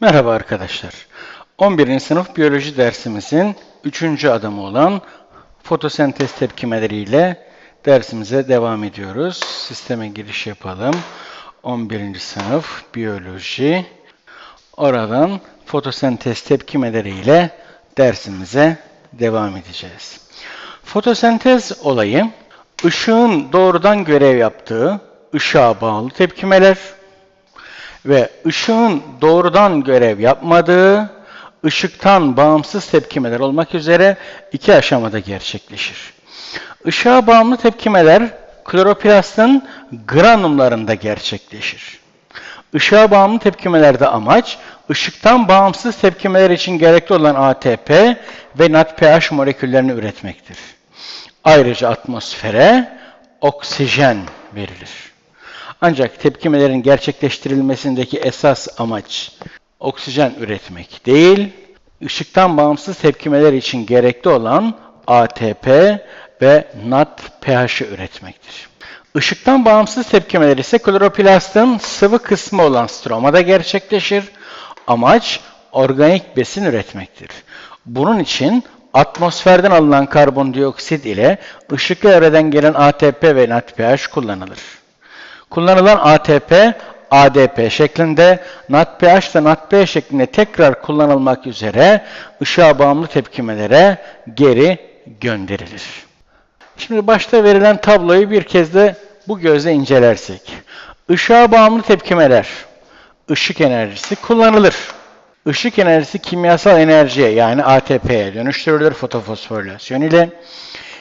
Merhaba arkadaşlar. 11. sınıf biyoloji dersimizin 3. adımı olan fotosentez tepkimeleriyle dersimize devam ediyoruz. Sisteme giriş yapalım. 11. sınıf biyoloji. Oradan fotosentez tepkimeleriyle dersimize devam edeceğiz. Fotosentez olayı ışığın doğrudan görev yaptığı ışığa bağlı tepkimeler, ve ışığın doğrudan görev yapmadığı, ışıktan bağımsız tepkimeler olmak üzere iki aşamada gerçekleşir. Işığa bağımlı tepkimeler kloroplastın granumlarında gerçekleşir. Işığa bağımlı tepkimelerde amaç, ışıktan bağımsız tepkimeler için gerekli olan ATP ve NADPH moleküllerini üretmektir. Ayrıca atmosfere oksijen verilir. Ancak tepkimelerin gerçekleştirilmesindeki esas amaç oksijen üretmek değil, ışıktan bağımsız tepkimeler için gerekli olan ATP ve NADPH'ı üretmektir. Işıktan bağımsız tepkimeler ise kloroplastın sıvı kısmı olan stromada gerçekleşir. Amaç organik besin üretmektir. Bunun için atmosferden alınan karbondioksit ile ışıklı evreden gelen ATP ve NADPH kullanılır. Kullanılan ATP, ADP şeklinde, NADPH ve NADP şeklinde tekrar kullanılmak üzere ışığa bağımlı tepkimelere geri gönderilir. Şimdi başta verilen tabloyu bir kez de bu gözle incelersek. Işığa bağımlı tepkimeler, ışık enerjisi kullanılır. Işık enerjisi kimyasal enerjiye yani ATP'ye dönüştürülür fotofosforilasyon ile.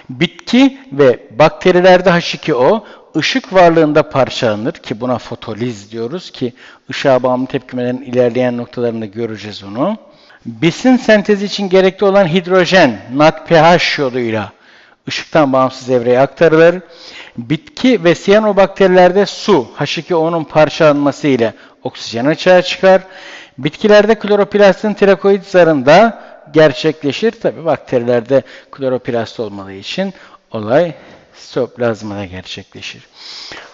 Bitki ve bakterilerde H2O ışık varlığında parçalanır ki buna fotoliz diyoruz ki ışığa bağımlı tepkimelerin ilerleyen noktalarında göreceğiz onu. Besin sentezi için gerekli olan hidrojen NADPH yoluyla ışıktan bağımsız evreye aktarılır. Bitki ve siyanobakterilerde su H2O'nun parçalanması ile oksijen açığa çıkar. Bitkilerde kloroplastin tirokoid zarında gerçekleşir. Tabi bakterilerde kloroplast olmadığı için olay sitoplazmada gerçekleşir.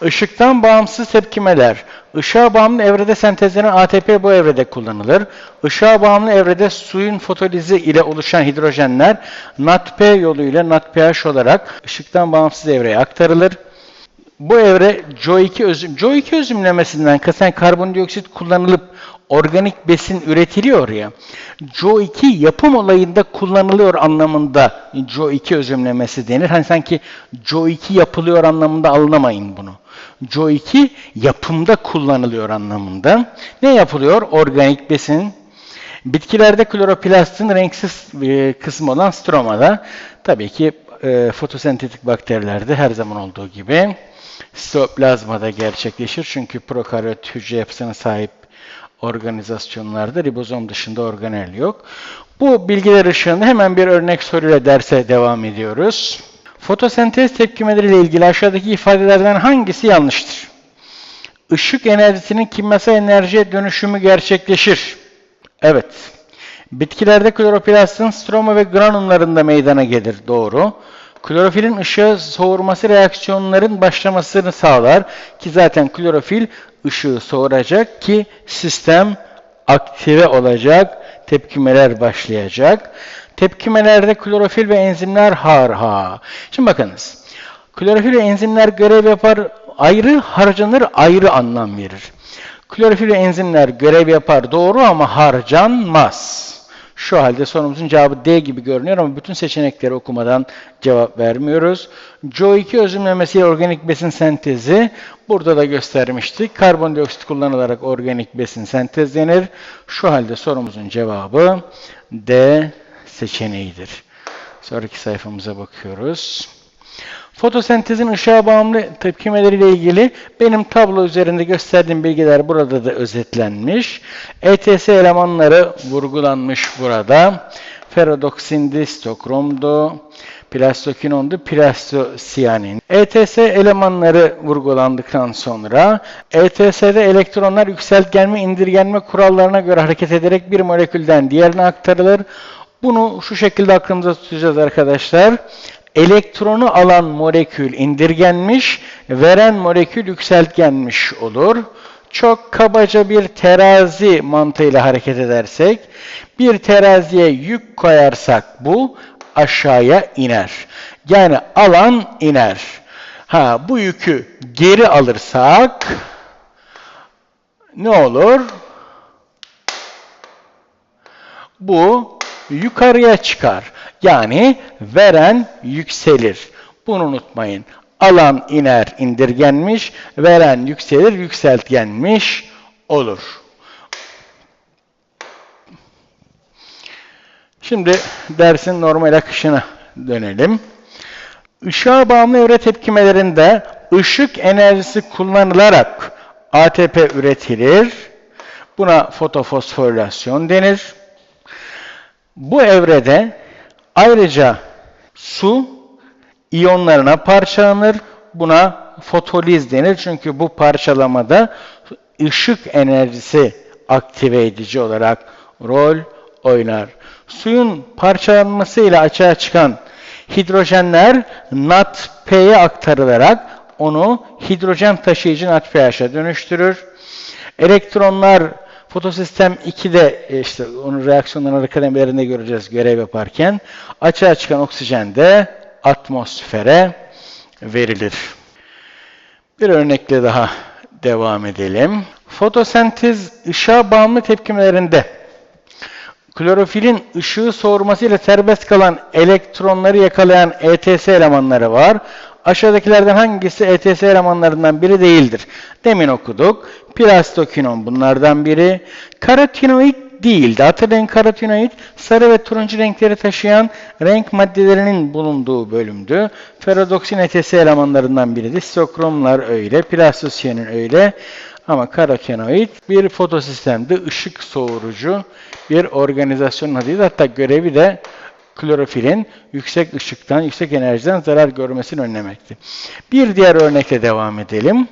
Işıktan bağımsız tepkimeler. Işığa bağımlı evrede sentezlenen ATP bu evrede kullanılır. Işığa bağımlı evrede suyun fotolizi ile oluşan hidrojenler NADP yoluyla NADPH olarak ışıktan bağımsız evreye aktarılır. Bu evre CO2 özüm, CO2 özümlemesinden kasen karbondioksit kullanılıp organik besin üretiliyor ya. CO2 yapım olayında kullanılıyor anlamında CO2 özümlemesi denir. Hani sanki CO2 yapılıyor anlamında alınamayın bunu. CO2 yapımda kullanılıyor anlamında. Ne yapılıyor? Organik besin. Bitkilerde kloroplastin renksiz e, kısmı olan stromada tabii ki e, fotosentetik bakterilerde her zaman olduğu gibi sitoplazmada gerçekleşir. Çünkü prokaryot hücre yapısına sahip organizasyonlarda ribozom dışında organel yok. Bu bilgiler ışığında hemen bir örnek soruyla derse devam ediyoruz. Fotosentez tepkimeleriyle ilgili aşağıdaki ifadelerden hangisi yanlıştır? Işık enerjisinin kimyasal enerjiye dönüşümü gerçekleşir. Evet. Bitkilerde kloroplastin stroma ve granumlarında meydana gelir. Doğru. Klorofilin ışığı soğurması reaksiyonların başlamasını sağlar ki zaten klorofil ışığı soğuracak ki sistem aktive olacak, tepkimeler başlayacak. Tepkimelerde klorofil ve enzimler har ha. Şimdi bakınız. Klorofil ve enzimler görev yapar, ayrı harcanır, ayrı anlam verir. Klorofil ve enzimler görev yapar doğru ama harcanmaz. Şu halde sorumuzun cevabı D gibi görünüyor ama bütün seçenekleri okumadan cevap vermiyoruz. CO2 özümlemesiyle organik besin sentezi burada da göstermiştik. Karbondioksit kullanılarak organik besin sentezlenir. Şu halde sorumuzun cevabı D seçeneğidir. Sonraki sayfamıza bakıyoruz. Fotosentezin ışığa bağımlı tepkimeleriyle ilgili benim tablo üzerinde gösterdiğim bilgiler burada da özetlenmiş. ETS elemanları vurgulanmış burada. Ferrodoksindi, stokromdu, plastokinondu, plastosiyanin. ETS elemanları vurgulandıktan sonra ETS'de elektronlar yükseltgenme indirgenme kurallarına göre hareket ederek bir molekülden diğerine aktarılır. Bunu şu şekilde aklımıza tutacağız arkadaşlar. Elektronu alan molekül indirgenmiş, veren molekül yükseltgenmiş olur. Çok kabaca bir terazi mantığıyla hareket edersek, bir teraziye yük koyarsak bu aşağıya iner. Yani alan iner. Ha bu yükü geri alırsak ne olur? Bu yukarıya çıkar. Yani veren yükselir. Bunu unutmayın. Alan iner, indirgenmiş, veren yükselir, yükseltgenmiş olur. Şimdi dersin normal akışına dönelim. Işığa bağımlı evre tepkimelerinde ışık enerjisi kullanılarak ATP üretilir. Buna fotofosforilasyon denir. Bu evrede ayrıca su iyonlarına parçalanır. Buna fotoliz denir. Çünkü bu parçalamada ışık enerjisi aktive edici olarak rol oynar. Suyun parçalanmasıyla açığa çıkan hidrojenler NADP'ye aktarılarak onu hidrojen taşıyıcı NADPH'a dönüştürür. Elektronlar fotosistem 2'de e, işte onun reaksiyonların kademelerinde göreceğiz görev yaparken açığa çıkan oksijen de atmosfere verilir. Bir örnekle daha devam edelim. Fotosentez ışığa bağımlı tepkimelerinde klorofilin ışığı soğurmasıyla serbest kalan elektronları yakalayan ETS elemanları var. Aşağıdakilerden hangisi ETS elemanlarından biri değildir? Demin okuduk. Plastokinon bunlardan biri. Karotinoid değildi. Hatırlayın karotinoid sarı ve turuncu renkleri taşıyan renk maddelerinin bulunduğu bölümdü. Ferrodoksin ETS elemanlarından biriydi. Stokromlar öyle, plastosiyenin öyle. Ama karotenoid bir fotosistemde ışık soğurucu bir organizasyonun adıydı. Hatta görevi de klorofilin yüksek ışıktan, yüksek enerjiden zarar görmesini önlemekti. Bir diğer örnekle devam edelim.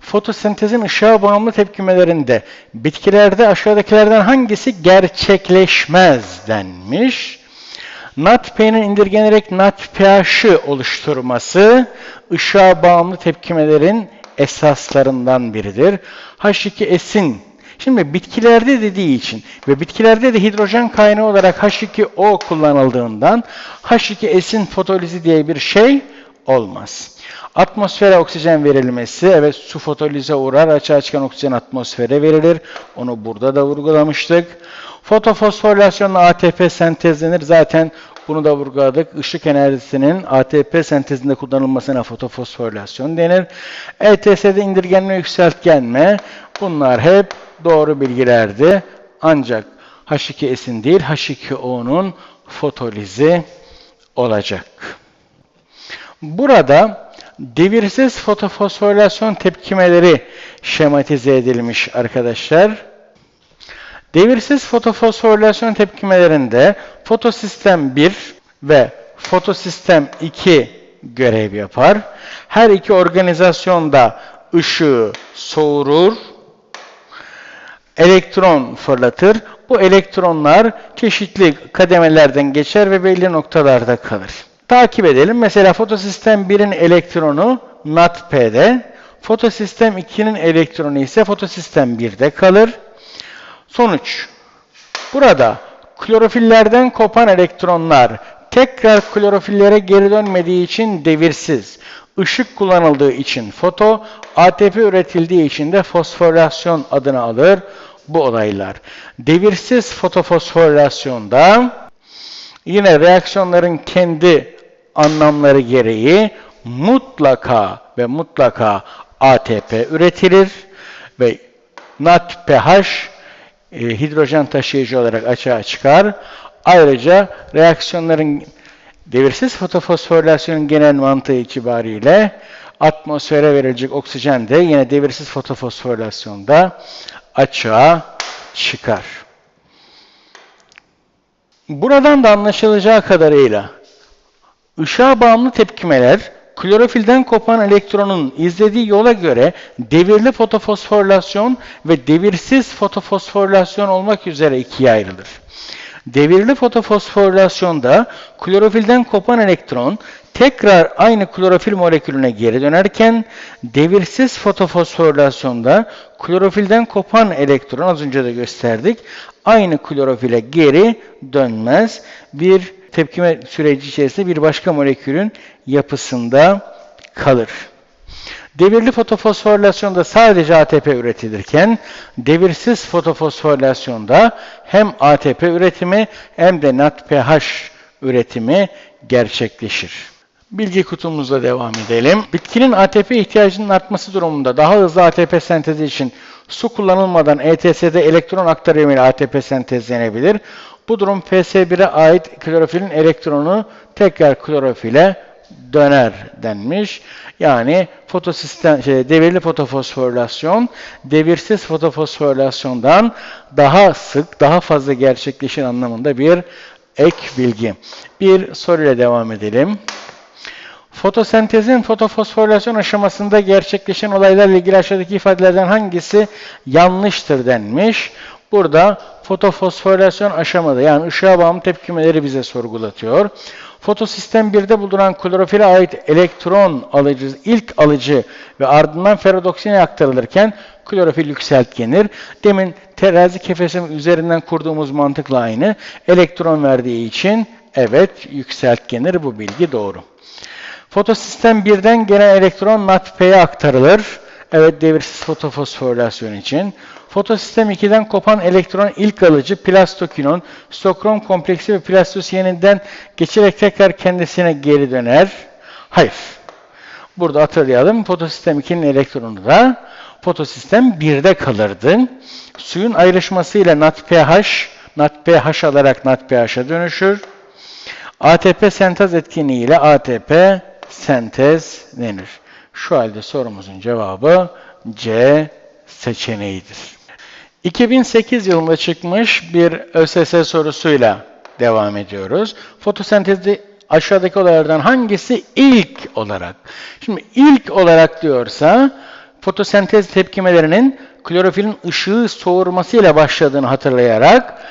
Fotosentezin ışığa bağımlı tepkimelerinde bitkilerde aşağıdakilerden hangisi gerçekleşmez denmiş. NADP'nin indirgenerek NADPH'ı oluşturması ışığa bağımlı tepkimelerin esaslarından biridir. H2S'in Şimdi bitkilerde dediği için ve bitkilerde de hidrojen kaynağı olarak H2O kullanıldığından H2S'in fotolizi diye bir şey olmaz. Atmosfere oksijen verilmesi, evet su fotolize uğrar, açığa çıkan oksijen atmosfere verilir. Onu burada da vurgulamıştık. Fotofosforilasyonla ATP sentezlenir. Zaten bunu da vurguladık. Işık enerjisinin ATP sentezinde kullanılmasına fotofosforilasyon denir. ETS'de indirgenme, yükseltgenme bunlar hep doğru bilgilerdi. Ancak H2S'in değil H2O'nun fotolizi olacak. Burada devirsiz fotofosforilasyon tepkimeleri şematize edilmiş arkadaşlar. Devirsiz fotofosforilasyon tepkimelerinde fotosistem 1 ve fotosistem 2 görev yapar. Her iki organizasyonda ışığı soğurur, elektron fırlatır. Bu elektronlar çeşitli kademelerden geçer ve belli noktalarda kalır. Takip edelim. Mesela fotosistem 1'in elektronu NADP'de, fotosistem 2'nin elektronu ise fotosistem 1'de kalır. Sonuç. Burada klorofillerden kopan elektronlar tekrar klorofillere geri dönmediği için devirsiz. Işık kullanıldığı için foto, ATP üretildiği için de fosforilasyon adını alır bu olaylar. Devirsiz fotofosforilasyonda yine reaksiyonların kendi anlamları gereği mutlaka ve mutlaka ATP üretilir ve NADPH e, hidrojen taşıyıcı olarak açığa çıkar. Ayrıca reaksiyonların devirsiz fotofosforilasyonun genel mantığı itibariyle atmosfere verilecek oksijen de yine devirsiz fotofosforilasyonda açığa çıkar. Buradan da anlaşılacağı kadarıyla ışığa bağımlı tepkimeler klorofilden kopan elektronun izlediği yola göre devirli fotofosforilasyon ve devirsiz fotofosforilasyon olmak üzere ikiye ayrılır. Devirli fotofosforilasyonda klorofilden kopan elektron tekrar aynı klorofil molekülüne geri dönerken devirsiz fotofosforilasyonda klorofilden kopan elektron az önce de gösterdik aynı klorofile geri dönmez. Bir tepkime süreci içerisinde bir başka molekülün yapısında kalır. Devirli fotofosforilasyonda sadece ATP üretilirken devirsiz fotofosforilasyonda hem ATP üretimi hem de NADPH üretimi gerçekleşir. Bilgi kutumuzla devam edelim. Bitkinin ATP ihtiyacının artması durumunda daha hızlı ATP sentezi için su kullanılmadan ETS'de elektron aktarımıyla ATP sentezlenebilir. Bu durum PS1'e ait klorofilin elektronu tekrar klorofile döner denmiş. Yani fotosistem şey, devirli fotofosforilasyon devirsiz fotofosforilasyondan daha sık, daha fazla gerçekleşir anlamında bir ek bilgi. Bir soruyla devam edelim. Fotosentezin fotofosforilasyon aşamasında gerçekleşen olaylarla ilgili aşağıdaki ifadelerden hangisi yanlıştır denmiş. Burada fotofosforilasyon aşamada yani ışığa bağımlı tepkimeleri bize sorgulatıyor. Fotosistem 1'de bulunan klorofile ait elektron alıcı, ilk alıcı ve ardından ferrodoksine aktarılırken klorofil yükseltgenir. Demin terazi kefesim üzerinden kurduğumuz mantıkla aynı. Elektron verdiği için evet yükseltgenir bu bilgi doğru. Fotosistem 1'den gelen elektron NADP'ye aktarılır. Evet devirsiz fotofosforilasyon için. Fotosistem 2'den kopan elektron ilk alıcı plastokinon, stokrom kompleksi ve plastosiyeninden geçerek tekrar kendisine geri döner. Hayır. Burada hatırlayalım. Fotosistem 2'nin elektronu da fotosistem 1'de kalırdı. Suyun ayrışmasıyla NADPH, NADPH alarak NADPH'a dönüşür. ATP sentez etkinliğiyle ATP sentezlenir. Şu halde sorumuzun cevabı C seçeneğidir. 2008 yılında çıkmış bir ÖSS sorusuyla devam ediyoruz. Fotosentezde aşağıdaki olaylardan hangisi ilk olarak? Şimdi ilk olarak diyorsa fotosentez tepkimelerinin klorofilin ışığı soğurmasıyla başladığını hatırlayarak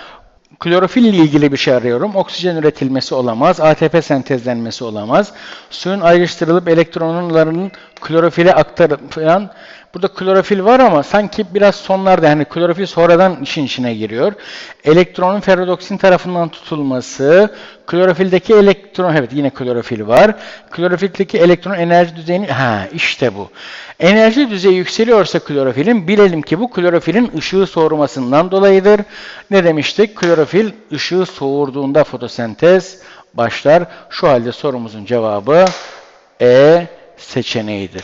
Klorofil ile ilgili bir şey arıyorum. Oksijen üretilmesi olamaz, ATP sentezlenmesi olamaz. Suyun ayrıştırılıp elektronlarının klorofile aktarılan Burada klorofil var ama sanki biraz sonlarda yani klorofil sonradan işin içine giriyor. Elektronun ferrodoksin tarafından tutulması, klorofildeki elektron, evet yine klorofil var. Klorofildeki elektron enerji düzeyini, ha işte bu. Enerji düzeyi yükseliyorsa klorofilin, bilelim ki bu klorofilin ışığı soğurmasından dolayıdır. Ne demiştik? Klorofil ışığı soğurduğunda fotosentez başlar. Şu halde sorumuzun cevabı E seçeneğidir.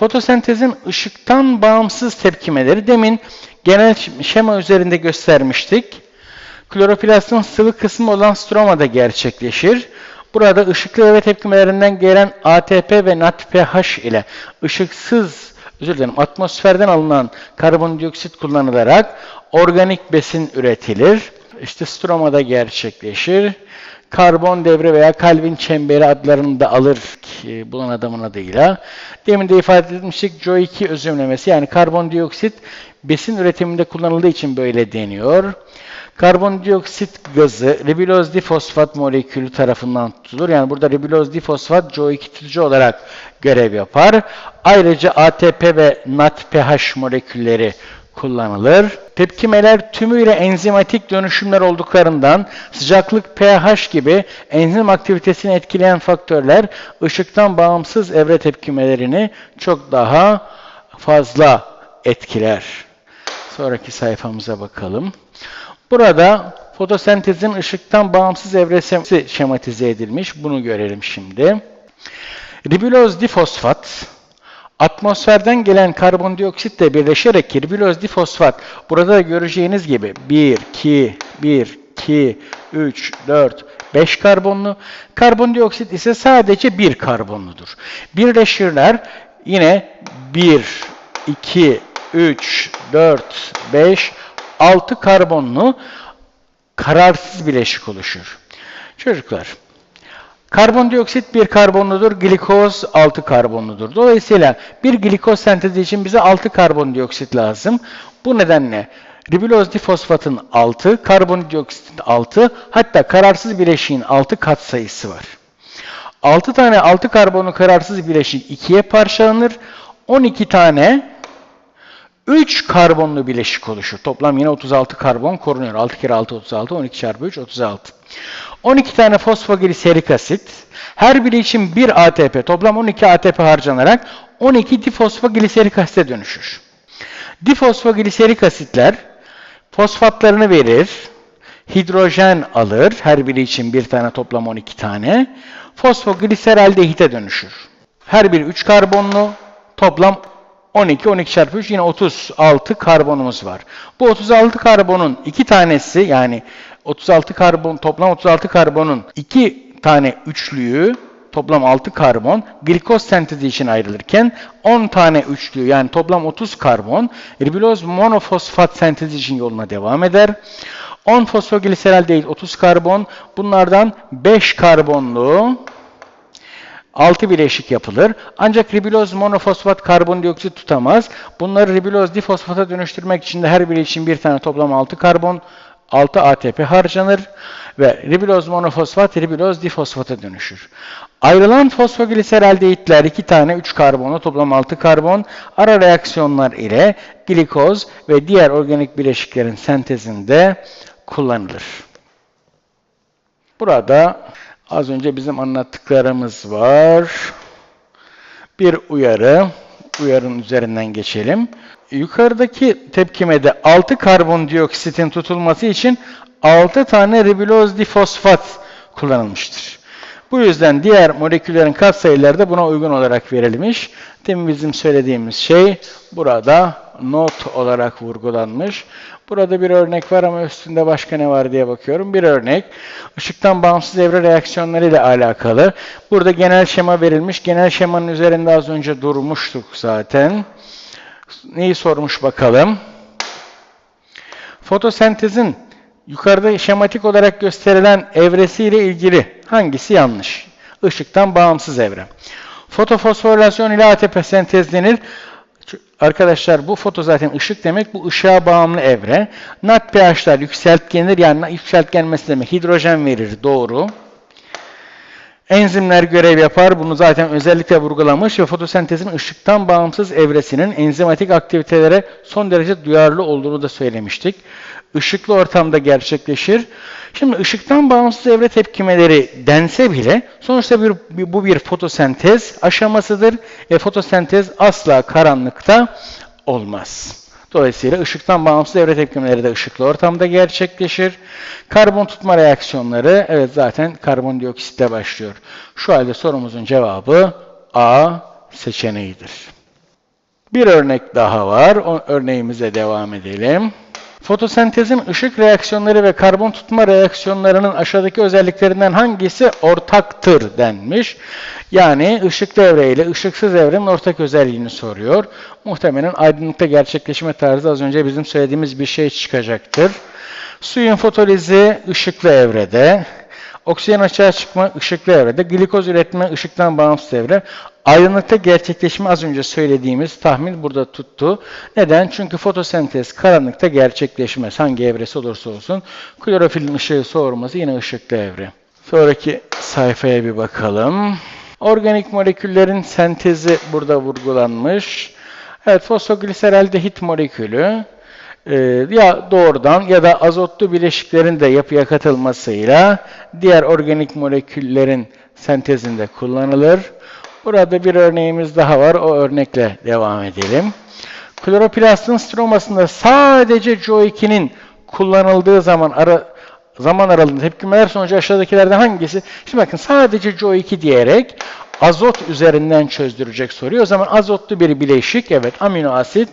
Fotosentezin ışıktan bağımsız tepkimeleri demin genel şema üzerinde göstermiştik. Kloroplastın sıvı kısmı olan stromada gerçekleşir. Burada ışıklı eve tepkimelerinden gelen ATP ve NADPH ile ışıksız, özür dilerim, atmosferden alınan karbondioksit kullanılarak organik besin üretilir. İşte stromada gerçekleşir karbon devre veya kalbin çemberi adlarını da alır ki bulan adamın adıyla. Demin de ifade etmiştik CO2 özümlemesi yani karbondioksit besin üretiminde kullanıldığı için böyle deniyor. Karbondioksit gazı ribiloz difosfat molekülü tarafından tutulur. Yani burada ribiloz difosfat CO2 tutucu olarak görev yapar. Ayrıca ATP ve NADPH molekülleri kullanılır. Tepkimeler tümüyle enzimatik dönüşümler olduklarından sıcaklık pH gibi enzim aktivitesini etkileyen faktörler ışıktan bağımsız evre tepkimelerini çok daha fazla etkiler. Sonraki sayfamıza bakalım. Burada fotosentezin ışıktan bağımsız evresi şematize edilmiş. Bunu görelim şimdi. Ribiloz difosfat Atmosferden gelen karbondioksitle birleşerek kirbiloz difosfat burada da göreceğiniz gibi 1, 2, 1, 2, 3, 4, 5 karbonlu. Karbondioksit ise sadece bir karbonludur. Birleşirler yine 1, 2, 3, 4, 5, 6 karbonlu kararsız bileşik oluşur. Çocuklar Karbondioksit bir karbonludur, glikoz 6 karbonludur. Dolayısıyla bir glikoz sentezi için bize 6 karbondioksit lazım. Bu nedenle Ribiloz difosfatın 6, karbondioksitin 6, hatta kararsız bileşiğin 6 katsayısı var. 6 tane 6 karbonlu kararsız bileşik 2'ye parçalanır. 12 tane 3 karbonlu bileşik oluşur. Toplam yine 36 karbon korunuyor. 6 kere 6 36, 12 çarpı 3 36. 12 tane fosfogliserik asit. Her biri için 1 ATP, toplam 12 ATP harcanarak 12 difosfogliserik asite dönüşür. Difosfogliserik asitler fosfatlarını verir, hidrojen alır, her biri için bir tane toplam 12 tane, fosfogliseraldehite dönüşür. Her biri 3 karbonlu, toplam 12, 12 çarpı 3 yine 36 karbonumuz var. Bu 36 karbonun 2 tanesi yani 36 karbon toplam 36 karbonun 2 tane üçlüyü toplam 6 karbon glikoz sentezi için ayrılırken 10 tane üçlü yani toplam 30 karbon ribiloz monofosfat sentezi için yoluna devam eder. 10 fosfogliserol değil 30 karbon bunlardan 5 karbonlu 6 bileşik yapılır. Ancak ribiloz monofosfat karbondioksit tutamaz. Bunları ribiloz difosfata dönüştürmek için de her biri için bir tane toplam 6 karbon 6 ATP harcanır ve ribiloz monofosfat ribiloz difosfata dönüşür. Ayrılan fosfogliseraldehitler 2 tane 3 karbonlu toplam 6 karbon ara reaksiyonlar ile glikoz ve diğer organik bileşiklerin sentezinde kullanılır. Burada az önce bizim anlattıklarımız var. Bir uyarı. Uyarın üzerinden geçelim. Yukarıdaki tepkimede 6 karbondioksitin tutulması için 6 tane ribiloz difosfat kullanılmıştır. Bu yüzden diğer moleküllerin katsayıları da buna uygun olarak verilmiş. Demin bizim söylediğimiz şey burada not olarak vurgulanmış. Burada bir örnek var ama üstünde başka ne var diye bakıyorum. Bir örnek ışıktan bağımsız evre reaksiyonları ile alakalı. Burada genel şema verilmiş. Genel şemanın üzerinde az önce durmuştuk zaten. Neyi sormuş bakalım? Fotosentezin yukarıda şematik olarak gösterilen evresiyle ilgili hangisi yanlış? Işıktan bağımsız evre. Fotofosforilasyon ile ATP sentezlenir. Arkadaşlar bu foto zaten ışık demek. Bu ışığa bağımlı evre. NAD pH'lar yükseltgenir. Yani yükseltgenmesi demek hidrojen verir. Doğru. Enzimler görev yapar. Bunu zaten özellikle vurgulamış ve fotosentezin ışıktan bağımsız evresinin enzimatik aktivitelere son derece duyarlı olduğunu da söylemiştik. Işıklı ortamda gerçekleşir. Şimdi ışıktan bağımsız evre tepkimeleri dense bile sonuçta bir, bu bir fotosentez aşamasıdır ve fotosentez asla karanlıkta olmaz. Dolayısıyla ışıktan bağımsız evre tepkimeleri de ışıklı ortamda gerçekleşir. Karbon tutma reaksiyonları evet zaten karbondioksitle başlıyor. Şu halde sorumuzun cevabı A seçeneğidir. Bir örnek daha var. O örneğimize devam edelim. Fotosentezin ışık reaksiyonları ve karbon tutma reaksiyonlarının aşağıdaki özelliklerinden hangisi ortaktır denmiş. Yani ışıklı evre ile ışıksız evrenin ortak özelliğini soruyor. Muhtemelen aydınlıkta gerçekleşme tarzı az önce bizim söylediğimiz bir şey çıkacaktır. Suyun fotolizi ışıklı evrede, oksijen açığa çıkma ışıklı evrede, glikoz üretme ışıktan bağımsız evre, Aydınlıkta gerçekleşme az önce söylediğimiz tahmin burada tuttu. Neden? Çünkü fotosentez karanlıkta gerçekleşmez. Hangi evresi olursa olsun. Klorofilin ışığı soğurması yine ışıklı evre. Sonraki sayfaya bir bakalım. Organik moleküllerin sentezi burada vurgulanmış. Evet, fosfogliseraldehit molekülü ya doğrudan ya da azotlu bileşiklerin de yapıya katılmasıyla diğer organik moleküllerin sentezinde kullanılır. Burada bir örneğimiz daha var. O örnekle devam edelim. Kloroplastın stromasında sadece CO2'nin kullanıldığı zaman ara, zaman aralığında tepkimeler sonucu aşağıdakilerden hangisi? Şimdi bakın sadece CO2 diyerek azot üzerinden çözdürecek soruyor. O zaman azotlu bir bileşik, evet amino asit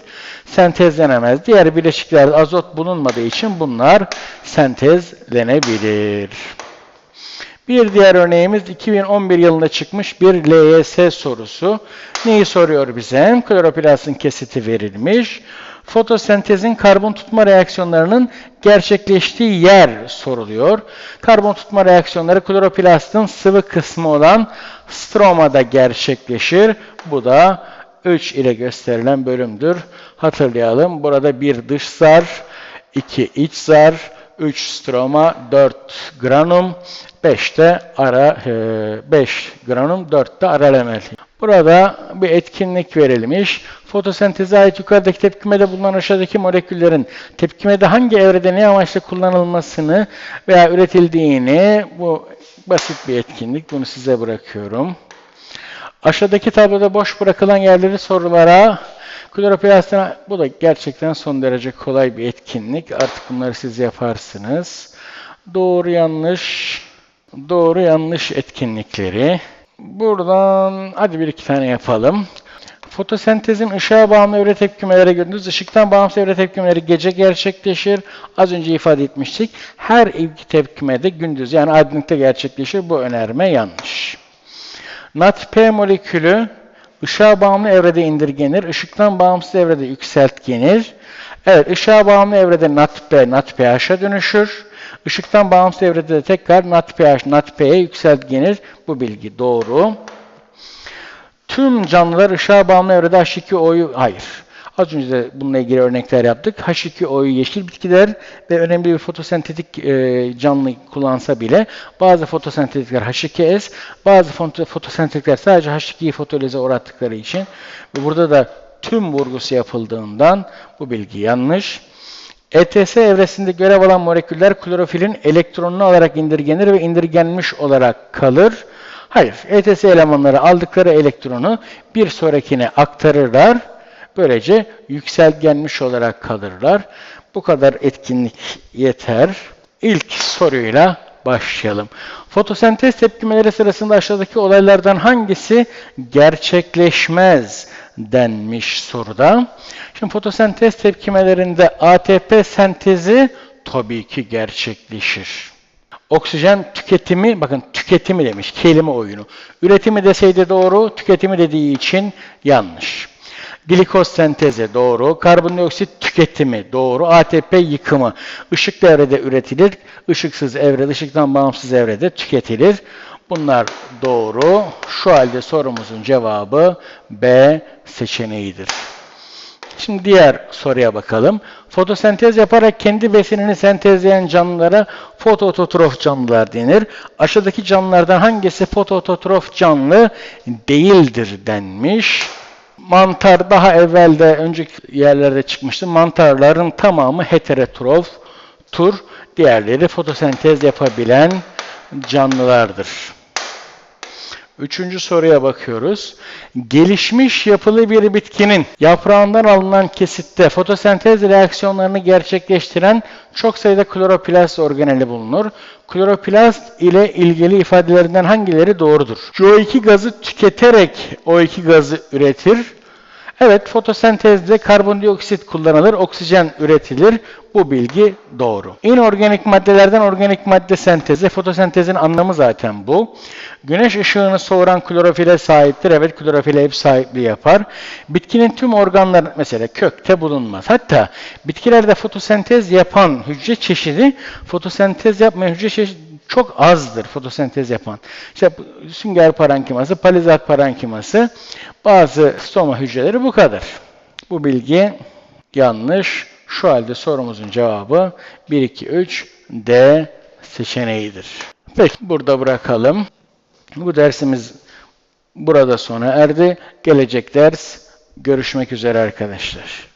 sentezlenemez. Diğer bileşiklerde azot bulunmadığı için bunlar sentezlenebilir. Bir diğer örneğimiz 2011 yılında çıkmış bir LYS sorusu. Neyi soruyor bize? Kloroplastin kesiti verilmiş. Fotosentezin karbon tutma reaksiyonlarının gerçekleştiği yer soruluyor. Karbon tutma reaksiyonları kloroplastin sıvı kısmı olan stromada gerçekleşir. Bu da 3 ile gösterilen bölümdür. Hatırlayalım. Burada bir dış zar, 2 iç zar, 3 stroma, 4 granum, 5 de ara e, 5 granum, 4 de ara lamel. Burada bir etkinlik verilmiş. Fotosenteze ait yukarıdaki tepkimede bulunan aşağıdaki moleküllerin tepkimede hangi evrede ne amaçla kullanılmasını veya üretildiğini bu basit bir etkinlik. Bunu size bırakıyorum. Aşağıdaki tabloda boş bırakılan yerleri sorulara kloroplastina bu da gerçekten son derece kolay bir etkinlik. Artık bunları siz yaparsınız. Doğru yanlış doğru yanlış etkinlikleri. Buradan hadi bir iki tane yapalım. Fotosentezin ışığa bağımlı evre tepkimeleri gündüz, ışıktan bağımsız evre tepkimeleri gece gerçekleşir. Az önce ifade etmiştik. Her iki tepkimede gündüz yani aydınlıkta gerçekleşir. Bu önerme yanlış. NADP molekülü ışığa bağımlı evrede indirgenir, ışıktan bağımsız evrede yükseltgenir. Evet, ışığa bağımlı evrede NADP, NADPH'a dönüşür. Işıktan bağımsız evrede de tekrar NADPH, NADP'ye yükseltgenir. Bu bilgi doğru. Tüm canlılar ışığa bağımlı evrede H2O'yu, hayır. Az önce de bununla ilgili örnekler yaptık. H2O'yu yeşil bitkiler ve önemli bir fotosentetik e, canlı kullansa bile bazı fotosentetikler H2S, bazı foto- fotosentetikler sadece H2'yi fotolize uğrattıkları için ve burada da tüm vurgusu yapıldığından bu bilgi yanlış. ETS evresinde görev alan moleküller klorofilin elektronunu alarak indirgenir ve indirgenmiş olarak kalır. Hayır, ETS elemanları aldıkları elektronu bir sonrakine aktarırlar. Böylece yükselgenmiş olarak kalırlar. Bu kadar etkinlik yeter. İlk soruyla başlayalım. Fotosentez tepkimeleri sırasında aşağıdaki olaylardan hangisi gerçekleşmez denmiş soruda. Şimdi fotosentez tepkimelerinde ATP sentezi tabii ki gerçekleşir. Oksijen tüketimi, bakın tüketimi demiş, kelime oyunu. Üretimi deseydi doğru, tüketimi dediği için yanlış. Glikoz sentezi doğru, karbondioksit tüketimi doğru, ATP yıkımı. Işık devrede üretilir, ışıksız evrede, ışıktan bağımsız evrede tüketilir. Bunlar doğru. Şu halde sorumuzun cevabı B seçeneğidir. Şimdi diğer soruya bakalım. Fotosentez yaparak kendi besinini sentezleyen canlılara fotoototrof canlılar denir. Aşağıdaki canlılardan hangisi fotoototrof canlı değildir denmiş. Mantar daha evvelde önceki yerlerde çıkmıştı. Mantarların tamamı heterotrof tur. Diğerleri fotosentez yapabilen canlılardır. Üçüncü soruya bakıyoruz. Gelişmiş yapılı bir bitkinin yaprağından alınan kesitte fotosentez reaksiyonlarını gerçekleştiren çok sayıda kloroplast organeli bulunur. Kloroplast ile ilgili ifadelerinden hangileri doğrudur? CO2 gazı tüketerek O2 gazı üretir. Evet, fotosentezde karbondioksit kullanılır, oksijen üretilir. Bu bilgi doğru. İnorganik maddelerden organik madde sentezi, fotosentezin anlamı zaten bu. Güneş ışığını soğuran klorofile sahiptir. Evet, klorofile ev sahipliği yapar. Bitkinin tüm organları, mesela kökte bulunmaz. Hatta bitkilerde fotosentez yapan hücre çeşidi, fotosentez yapmayan hücre çeşidi çok azdır fotosentez yapan. İşte sünger parenkiması, palizat parenkiması, bazı stoma hücreleri bu kadar. Bu bilgi yanlış. Şu halde sorumuzun cevabı 1, 2, 3 D seçeneğidir. Peki burada bırakalım. Bu dersimiz burada sona erdi. Gelecek ders görüşmek üzere arkadaşlar.